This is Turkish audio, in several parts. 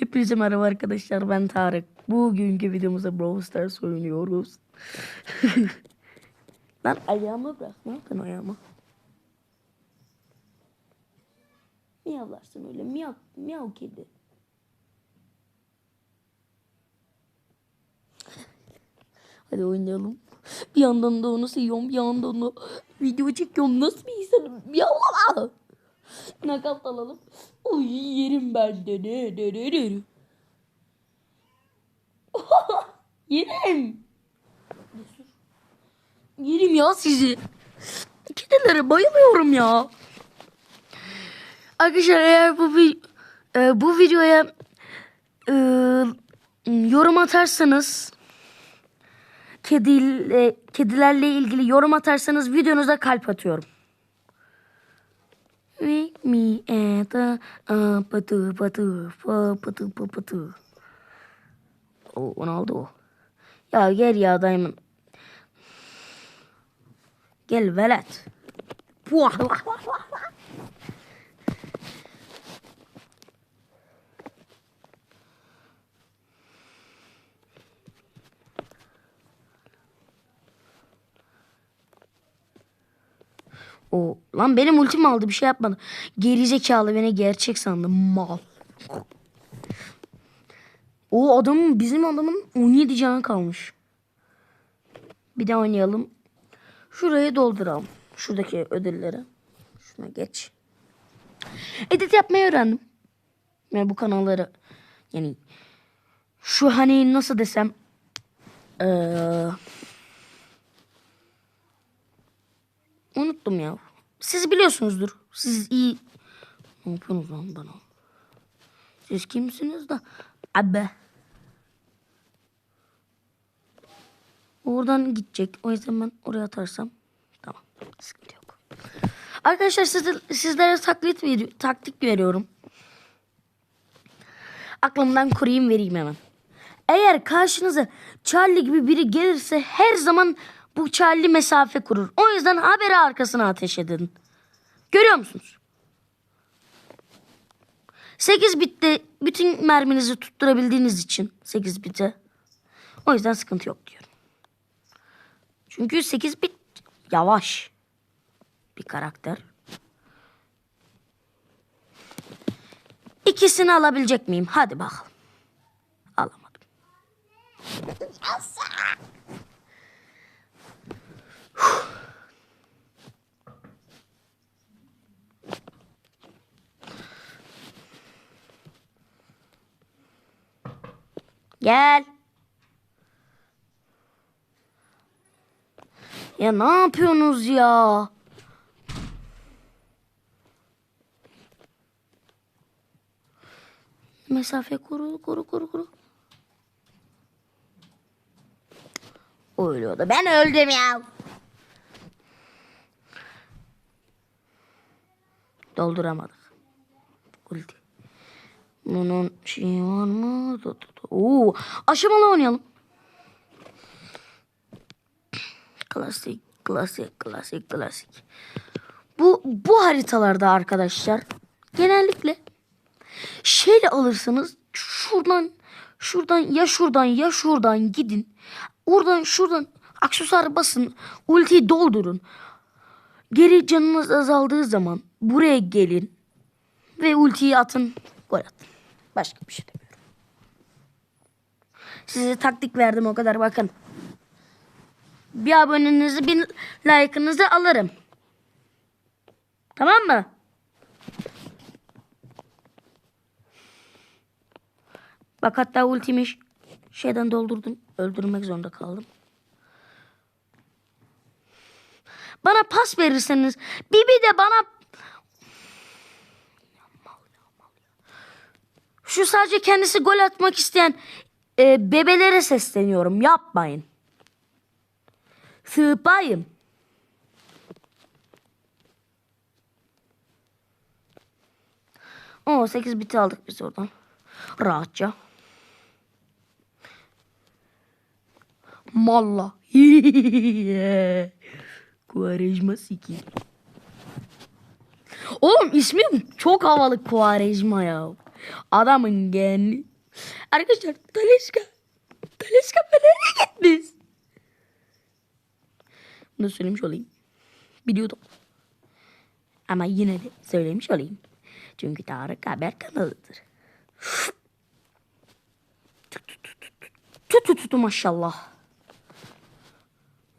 Hepinize merhaba arkadaşlar ben Tarık. Bugünkü videomuzda Brawl Stars oynuyoruz. Lan ayağımı bırak. Ne yapıyorsun ayağımı? Miyavlarsın öyle. Miyav, miyav kedi. Hadi oynayalım. Bir yandan da onu seviyorum. Bir yandan da video çekiyorum. Nasıl bir insanım? Miyavlama. Nakalt alalım. Uy yerim ben de ne ne ne ne. yerim. Yerim ya sizi. Kedilere bayılıyorum ya. Arkadaşlar eğer bu e, bu videoya e, yorum atarsanız kediyle, kedilerle ilgili yorum atarsanız videonuza kalp atıyorum. Mi mi e da a patı patı pa patı pa patı. O o ne oldu o? Ya gel ya dayımın. Gel velet. Puah, vah, vah, vah, O lan benim ultim aldı bir şey yapmadı. Geri zekalı beni gerçek sandım mal. O adamın bizim adamın 17 canı kalmış. Bir daha oynayalım. Şurayı dolduralım. Şuradaki ödülleri. Şuna geç. Edit yapmayı öğrendim. Yani bu kanalları yani şu hani nasıl desem eee Unuttum ya. Siz biliyorsunuzdur. Siz iyi... Ne yapıyorsunuz lan bana? Siz kimsiniz da? Abi. Oradan gidecek. O yüzden ben oraya atarsam. Tamam. Sıkıntı yok. Arkadaşlar size, sizlere taklit veri- taktik veriyorum. Aklımdan kurayım vereyim hemen. Eğer karşınıza Charlie gibi biri gelirse her zaman bu Charlie mesafe kurur. O yüzden haberi arkasına ateş edin. Görüyor musunuz? 8 bitte bütün merminizi tutturabildiğiniz için 8 bite. O yüzden sıkıntı yok diyorum. Çünkü 8 bit yavaş bir karakter. İkisini alabilecek miyim? Hadi bakalım. Alamadım. Gel. Ya ne yapıyorsunuz ya? Mesafe koru, koru, koru, koru. O ölüyordu. Ben öldüm ya. Dolduramadık. Ulti. Bunun şeyi var mı? Oo, aşamalı oynayalım. Klasik, klasik, klasik, klasik. Bu bu haritalarda arkadaşlar genellikle şeyle alırsanız şuradan şuradan ya şuradan ya şuradan gidin. Oradan şuradan aksesuar basın. Ultiyi doldurun. Geri canınız azaldığı zaman buraya gelin ve ultiyi atın. Gol atın. Başka bir şey demiyorum. Size taktik verdim o kadar bakın. Bir abonenizi bir like'ınızı alırım. Tamam mı? Bak hatta ultimi şeyden doldurdum. Öldürmek zorunda kaldım. Bana pas verirseniz Bibi de bana şu sadece kendisi gol atmak isteyen e, bebelere sesleniyorum. Yapmayın. Sığpayım. O 8 biti aldık biz oradan. Rahatça. Malla. Kuarejma siki. Oğlum ismim çok havalı Kuarejma ya. Adamın geni. Arkadaşlar Taleska. Taleska nereye gitmiş? Bunu söylemiş olayım. Biliyordum. Ama yine de söylemiş olayım. Çünkü Tarık haber kanalıdır. Tut tut tut maşallah.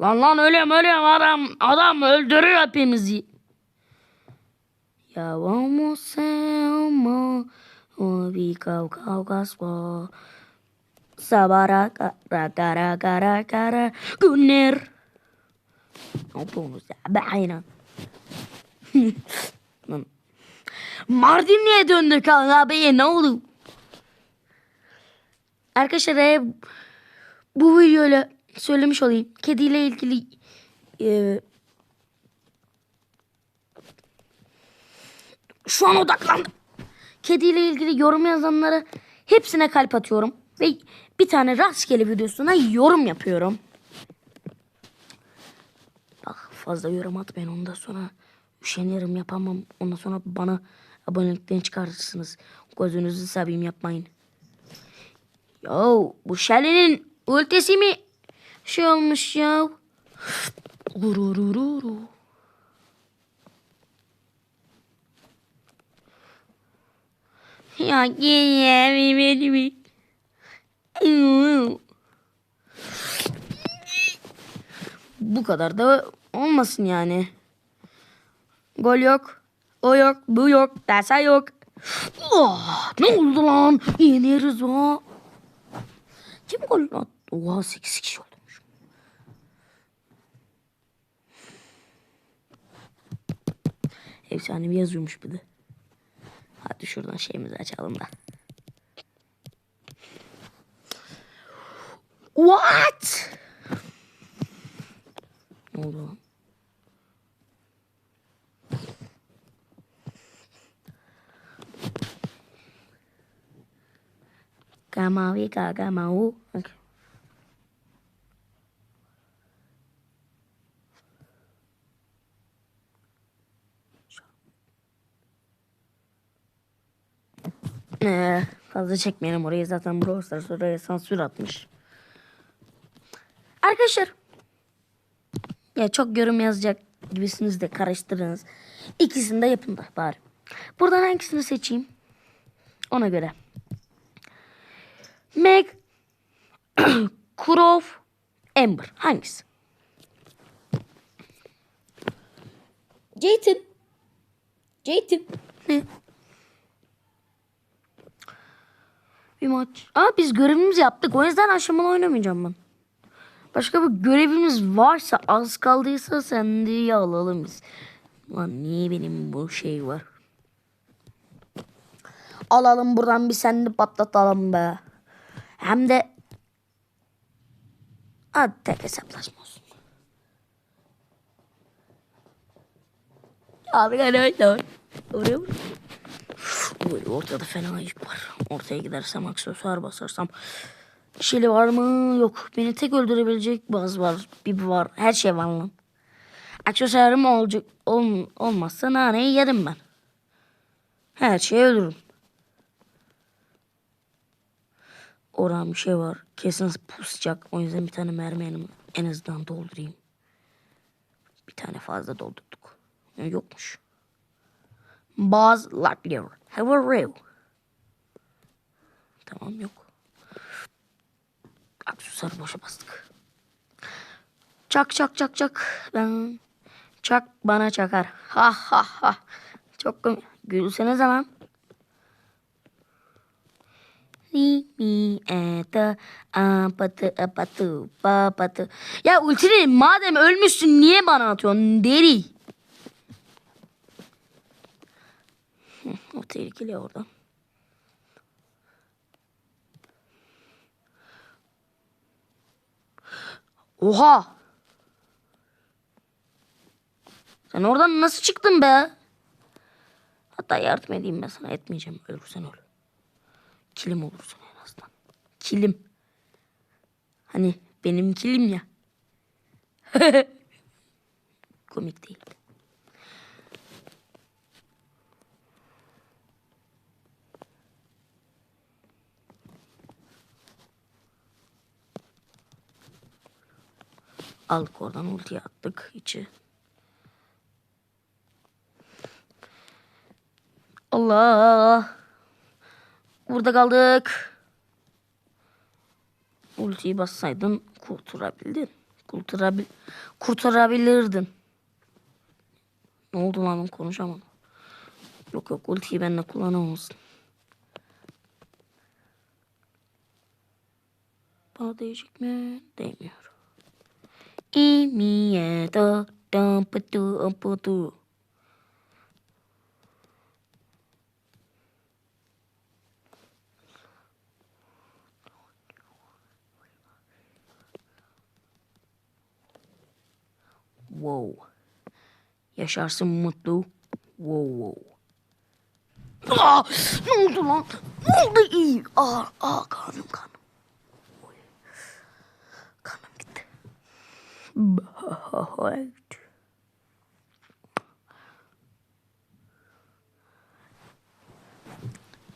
Lan lan ölüyorum ölüyorum adam adam öldürüyor hepimizi. Ya vamos ama o bir kavgas var. Sabara kara kara kara kara günler. Ne yapıyorsunuz ya? Bayna. Lan. Mardin niye döndü kanka beye ne oldu? Arkadaşlar e, bu videoyla söylemiş olayım. Kediyle ilgili e, şu an odaklandım. Kediyle ilgili yorum yazanlara hepsine kalp atıyorum. Ve bir tane rastgele videosuna yorum yapıyorum. Bak fazla yorum atmayın ondan sonra üşenirim yapamam. Ondan sonra bana abonelikten çıkarırsınız. Gözünüzü seveyim yapmayın. Yo bu Shelly'nin ultisi mi şey olmuş ya? Ururururu. Ya gel beni mi? Bu kadar da olmasın yani. Gol yok. O yok. Bu yok. Dersa yok. Oh, ne oldu lan? Yeneriz ha. Kim gol attı? Oha 8 kişi olmuş. Efsanevi yazıyormuş bir de. Hadi şuradan şeyimizi açalım da. What? Ne oldu lan? Kamawi kagak Ee, fazla çekmeyelim orayı zaten Brawl Stars oraya sansür atmış. Arkadaşlar ya çok yorum yazacak gibisiniz de karıştırınız. İkisini de yapın da bari. Buradan hangisini seçeyim? Ona göre. Meg, Kurov, Amber. Hangisi? Jayton. Jayton. Ne? Bir maç. Aa biz görevimizi yaptık. O yüzden aşamalı oynamayacağım ben. Başka bir görevimiz varsa az kaldıysa sen diye alalım biz. Lan niye benim bu şey var? Alalım buradan bir seni patlatalım be. Hem de Hadi tek hesaplaşma olsun. Abi gel öyle. Oraya vur. Böyle ortada fena yük var. Ortaya gidersem aksesuar basarsam. Şili var mı? Yok. Beni tek öldürebilecek baz var. Bir var. Her şey var lan. Aksesuarım olacak. Ol, olmazsa naneyi yerim ben. Her şeyi ölürüm. Oradan bir şey var. Kesin pusacak. O yüzden bir tane mermi en azından doldurayım. Bir tane fazla doldurduk. Yokmuş. Buzz Lightyear. Have a real. Tamam yok. Aksesuarı boşa bastık. Çak çak çak çak. Ben çak bana çakar. Ha ha ha. Çok komik. Gülsenize lan. Li mi ete apatı apatı papatı. Ya ultini madem ölmüşsün niye bana atıyorsun deri? O tehlikeli orada. Oha! Sen oradan nasıl çıktın be? Hatta yardım edeyim ben sana. Etmeyeceğim. Ölürsen öl. Kilim olursun en azından. Kilim. Hani benim kilim ya. Komik değil. Aldık oradan ultiyi attık içi. Allah. Burada kaldık. Ultiyi bassaydın kurtarabildin. Kurtarabil kurtarabilirdin. Ne oldu lan konuşamadım. Yok yok ultiyi benimle kullanamazsın. Bana değecek mi? Değmiyor. İmiye da dam pıtı amputu. Wow. Yaşarsın mutlu. Wow wow. Aa, ne oldu lan? Ne oldu iyi? Aa, aa kanım kanım. Oy.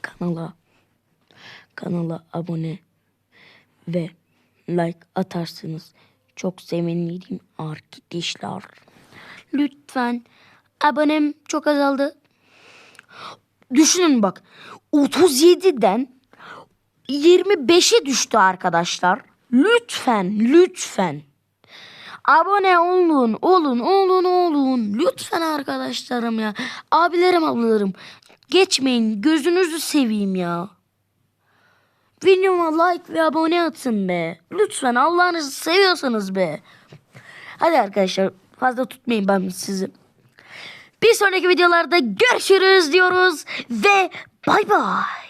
Kanala kanala abone ve like atarsınız. Çok sevinirim arkadaşlar. Lütfen abonem çok azaldı. Düşünün bak 37'den 25'e düştü arkadaşlar. Lütfen lütfen. Abone olun, olun, olun, olun. Lütfen arkadaşlarım ya. Abilerim, ablalarım. Geçmeyin. Gözünüzü seveyim ya. Videoma like ve abone atın be. Lütfen Allah'ınızı seviyorsanız be. Hadi arkadaşlar fazla tutmayın ben sizi. Bir sonraki videolarda görüşürüz diyoruz ve bay bay.